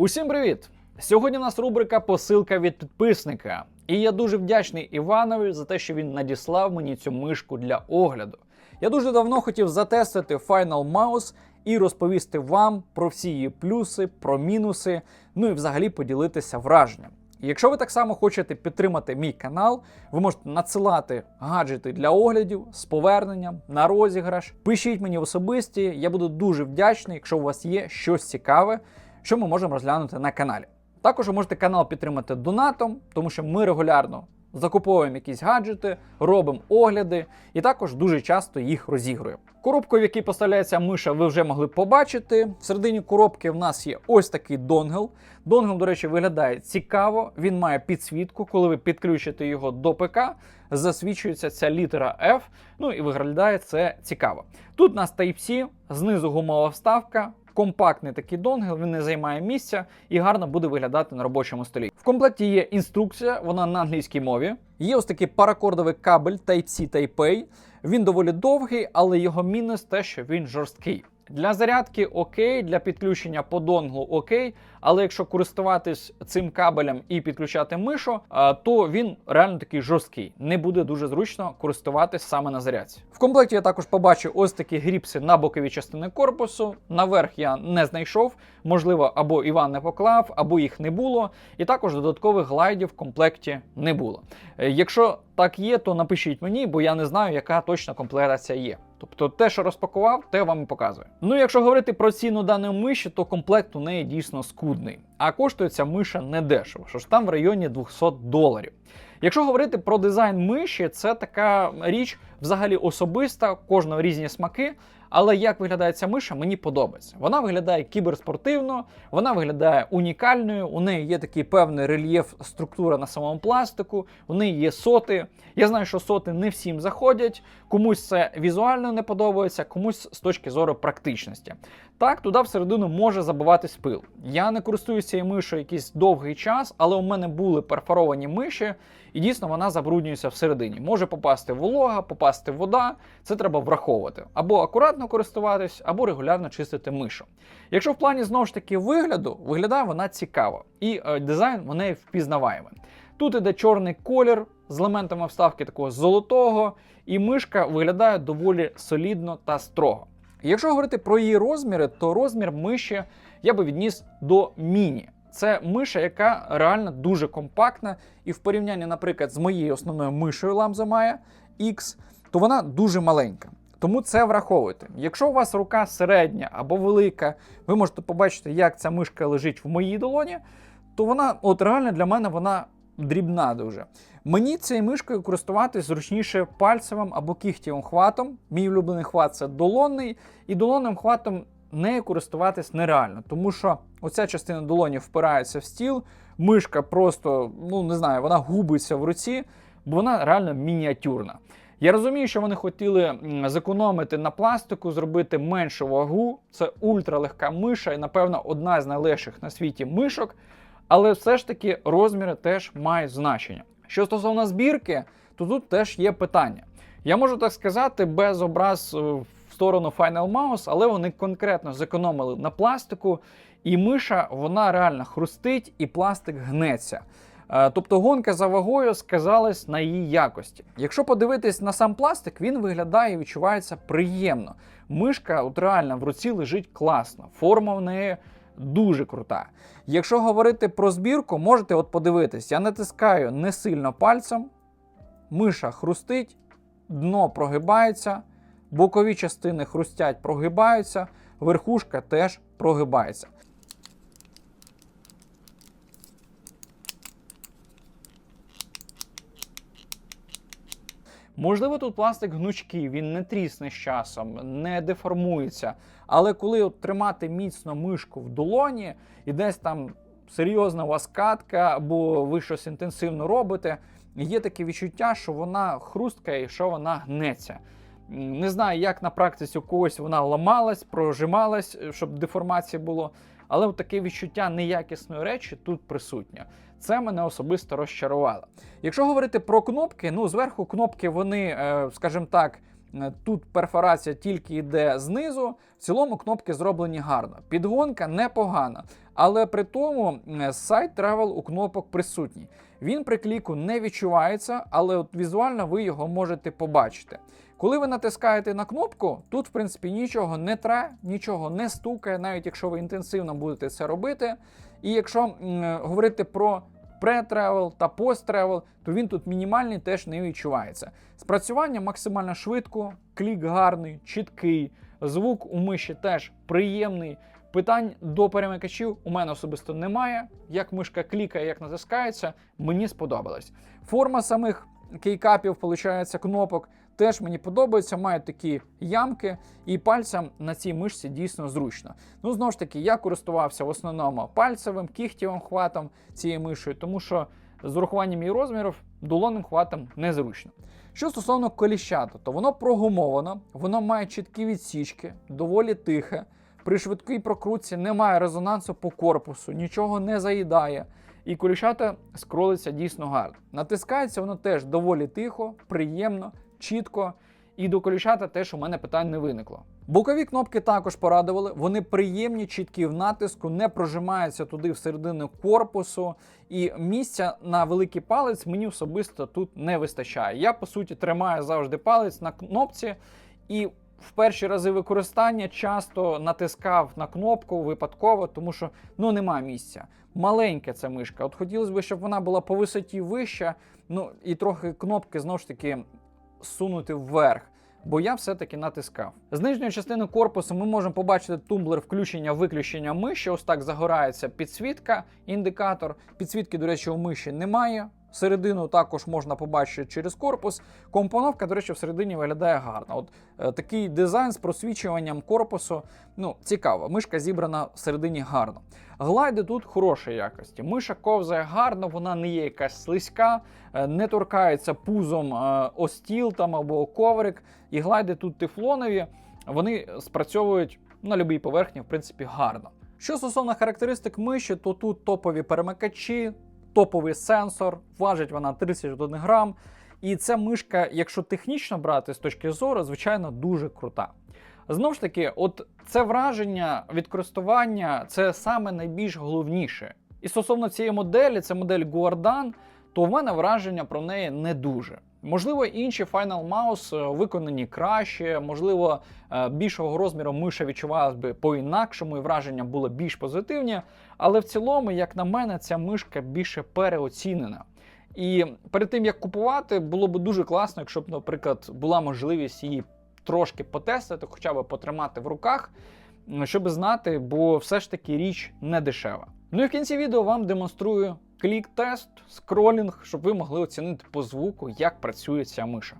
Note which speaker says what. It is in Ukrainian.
Speaker 1: Усім привіт! Сьогодні у нас рубрика Посилка від підписника. І я дуже вдячний Іванові за те, що він надіслав мені цю мишку для огляду. Я дуже давно хотів затестити Final Mouse і розповісти вам про всі її плюси, про мінуси, ну і взагалі поділитися враженням. Якщо ви так само хочете підтримати мій канал, ви можете надсилати гаджети для оглядів з поверненням на розіграш. Пишіть мені в особисті, я буду дуже вдячний, якщо у вас є щось цікаве, що ми можемо розглянути на каналі. Також ви можете канал підтримати донатом, тому що ми регулярно закуповуємо якісь гаджети, робимо огляди і також дуже часто їх розігруємо. Коробку, в якій поставляється миша, ви вже могли побачити. В середині коробки в нас є ось такий донгл. Донгл, до речі, виглядає цікаво. Він має підсвітку. Коли ви підключите його до ПК, засвічується ця літера F. Ну і виглядає це цікаво. Тут у нас Type-C, знизу гумова вставка. Компактний такий донгл, він не займає місця і гарно буде виглядати на робочому столі. В комплекті є інструкція, вона на англійській мові. Є ось такий паракордовий кабель Type-C Type-A. Він доволі довгий, але його мінус те, що він жорсткий. Для зарядки окей, для підключення по донглу окей, але якщо користуватись цим кабелем і підключати мишу, то він реально такий жорсткий. Не буде дуже зручно користуватись саме на зарядці. В комплекті я також побачив ось такі гріпси на бокові частини корпусу. Наверх я не знайшов. Можливо, або Іван не поклав, або їх не було. І також додаткових глайдів в комплекті не було. Е, Якщо так є, то напишіть мені, бо я не знаю, яка точна комплектація є. Тобто те, що розпакував, те вам і показує. Ну, якщо говорити про ціну даної миші, то комплект у неї дійсно скудний. А коштує ця миша недешево, що ж там в районі 200 доларів. Якщо говорити про дизайн миші, це така річ взагалі особиста, кожного різні смаки. Але як виглядає ця миша, мені подобається. Вона виглядає кіберспортивно, вона виглядає унікальною. У неї є такий певний рельєф, структура на самому пластику, у неї є соти. Я знаю, що соти не всім заходять, комусь це візуально не подобається, комусь з точки зору практичності. Так, туди всередину може забиватись пил. Я не користуюся цією мишою якийсь довгий час, але у мене були перфоровані миші, і дійсно вона забруднюється всередині. Може попасти волога, попасти вода. Це треба враховувати. Або акуратно користуватись, або регулярно чистити мишу. Якщо в плані знову ж таки вигляду, виглядає вона цікаво, і е, дизайн в неї впізнаваємий. Тут іде чорний колір з елементами вставки такого золотого, і мишка виглядає доволі солідно та строго. Якщо говорити про її розміри, то розмір миші я би відніс до міні. Це миша, яка реально дуже компактна, і в порівнянні, наприклад, з моєю основною мишею Lamza Maya X, то вона дуже маленька. Тому це враховуйте. Якщо у вас рука середня або велика, ви можете побачити, як ця мишка лежить в моїй долоні, то вона, от реально для мене, вона дрібна дуже. Мені цією мишкою користуватись зручніше пальцевим або кігтєвим хватом. Мій улюблений хват це долонний, і долонним хватом нею користуватись нереально, тому що оця частина долоні впирається в стіл, мишка просто, ну не знаю, вона губиться в руці, бо вона реально мініатюрна. Я розумію, що вони хотіли зекономити на пластику, зробити меншу вагу. Це ультралегка миша і, напевно, одна з найлегших на світі мишок. Але все ж таки розміри теж мають значення. Що стосовно збірки, то тут теж є питання. Я можу так сказати, без образ е, в сторону Final Mouse, але вони конкретно зекономили на пластику, і миша вона реально хрустить і пластик гнеться. Е, Тобто гонка за вагою сказалась на її якості. Якщо подивитись на сам пластик, він виглядає і відчувається приємно. Мишка от реально в руці лежить класно, форма в неї дуже крута. Якщо говорити про збірку, можете от подивитись, я натискаю не сильно пальцем, миша хрустить, дно прогибається, бокові частини хрустять, прогибаються, верхушка теж прогибається. Можливо, тут пластик гнучкий, він не трісне з часом, не деформується. Але коли от тримати міцно мишку в долоні і десь там серйозна у вас катка, або ви щось інтенсивно робите, є таке відчуття, що вона хрусткає і що вона гнеться. Не знаю, як на практиці у когось вона ламалась, прожималась, щоб деформація було. Але от таке відчуття неякісної речі тут присутнє. Це мене особисто розчарувало. Якщо говорити про кнопки, ну зверху кнопки вони, е, скажімо так, тут перфорація тільки йде знизу. В цілому кнопки зроблені гарно. Підгонка непогана, але при тому е, сайт travel у кнопок присутній. Він при кліку не відчувається, але от візуально ви його можете побачити. Коли ви натискаєте на кнопку, тут, в принципі, нічого не тре, нічого не стукає, навіть якщо ви інтенсивно будете це робити. І якщо м, говорити про пре-тревел та пост-тревел, то він тут мінімальний теж не відчувається. Спрацювання максимально швидко, клік гарний, чіткий, звук у миші теж приємний. Питань до перемикачів у мене особисто немає. Як мишка клікає, як натискається, мені сподобалось. Форма самих кейкапів, виходить, кнопок теж мені подобається, мають такі ямки, і пальцям на цій мишці дійсно зручно. Ну, знову ж таки, я користувався в основному пальцевим, кігтєвим хватом цією мишою, тому що з урахуванням її розмірів долонним хватом незручно. Що стосовно коліщата, то воно прогумовано, воно має чіткі відсічки, доволі тихе. При швидкій прокрутці немає резонансу по корпусу, нічого не заїдає. І коліщата скролиться дійсно гарно. Натискається воно теж доволі тихо, приємно, чітко. І до коліщата теж у мене питань не виникло. Бокові кнопки також порадували. Вони приємні, чіткі в натиску, не прожимаються туди всередину корпусу. І місця на великий палець мені особисто тут не вистачає. Я, по суті, тримаю завжди палець на кнопці і. В перші рази використання часто натискав на кнопку випадково, тому що ну немає місця. Маленька ця мишка. От хотілося б, щоб вона була по висоті вища, ну і трохи кнопки знову ж таки сунути вверх. Бо я все-таки натискав. З нижньої частини корпусу ми можемо побачити тумблер включення-виключення миші. Ось так загорається підсвітка, індикатор. Підсвітки, до речі, у миші немає. Середину також можна побачити через корпус. Компоновка, до речі, всередині виглядає гарно. От е, такий дизайн з просвічуванням корпусу. Ну, цікаво. Мишка зібрана всередині гарно. Глайди тут хорошої якості. Миша ковзає гарно, вона не є якась слизька, е, не торкається пузом е, о стіл там або коврик. І глайди тут тефлонові, вони спрацьовують на будь-якій поверхні, в принципі, гарно. Що стосовно характеристик миші, то тут топові перемикачі, топовий сенсор, важить вона 31 грам. І ця мишка, якщо технічно брати з точки зору, звичайно, дуже крута. Знову ж таки, от це враження від користування це саме найбільш головніше. І стосовно цієї моделі, це модель Guardan, то в мене враження про неї не дуже. Можливо, інші Final Mouse е, виконані краще, можливо, е, більшого розміру миша відчувалась би по-інакшому, і враження було більш позитивні. Але в цілому, як на мене, ця мишка більше переоцінена. І перед тим як купувати, було б дуже класно, якщо б, наприклад, була можливість її трошки потестити, хоча б потримати в руках, щоб знати, бо все ж таки річ не дешева. Ну і в кінці відео вам демонструю клік-тест, скролінг, щоб ви могли оцінити по звуку, як працює ця миша.